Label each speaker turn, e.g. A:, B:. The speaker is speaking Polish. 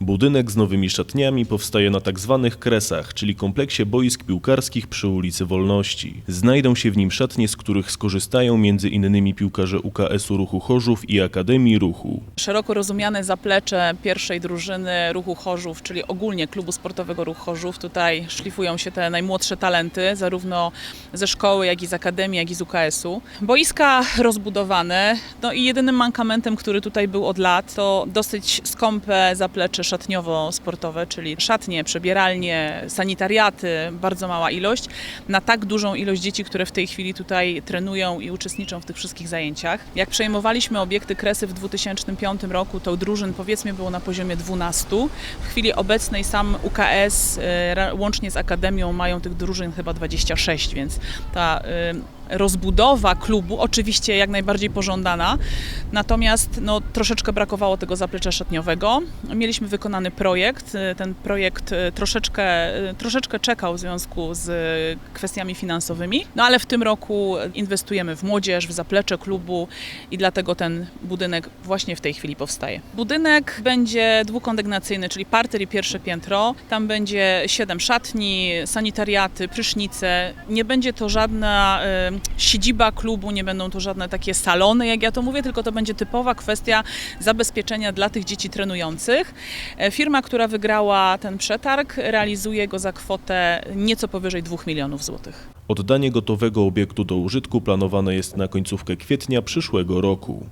A: Budynek z nowymi szatniami powstaje na tak zwanych kresach, czyli kompleksie boisk piłkarskich przy ulicy Wolności. Znajdą się w nim szatnie, z których skorzystają m.in. piłkarze UKS-u Ruchu Chorzów i Akademii Ruchu.
B: Szeroko rozumiane zaplecze pierwszej drużyny Ruchu Chorzów, czyli ogólnie klubu sportowego Ruch Chorzów. Tutaj szlifują się te najmłodsze talenty, zarówno ze szkoły, jak i z akademii, jak i z UKS-u. Boiska rozbudowane, no i jedynym mankamentem, który tutaj był od lat, to dosyć skąpe zaplecze szatniowo-sportowe, czyli szatnie, przebieralnie, sanitariaty, bardzo mała ilość, na tak dużą ilość dzieci, które w tej chwili tutaj trenują i uczestniczą w tych wszystkich zajęciach. Jak przejmowaliśmy obiekty Kresy w 2005 roku, to drużyn powiedzmy było na poziomie 12. W chwili obecnej sam UKS ra- łącznie z Akademią mają tych drużyn chyba 26, więc ta e, rozbudowa klubu oczywiście jak najbardziej pożądana, natomiast no, troszeczkę brakowało tego zaplecza szatniowego. Mieliśmy wykonany projekt, e, ten projekt e, troszeczkę, e, troszeczkę czekał w związku z kwestiami finansowymi, no ale w tym roku inwestujemy w młodzież, w zaplecze klubu i dlatego ten budynek właśnie w tej chwili powstaje. Budynek będzie dwukondygnacyjny, czyli parter i pierwsze piętro. Tam będzie siedem szatni, sanitariaty, prysznice. Nie będzie to żadna siedziba klubu, nie będą to żadne takie salony, jak ja to mówię, tylko to będzie typowa kwestia zabezpieczenia dla tych dzieci trenujących. E, Firma, która wygrała ten przetarg, realizuje go za kwotę nieco powyżej 2 milionów złotych.
A: Oddanie gotowego obiektu do użytku planowane jest na końcówkę kwietnia przyszłego roku.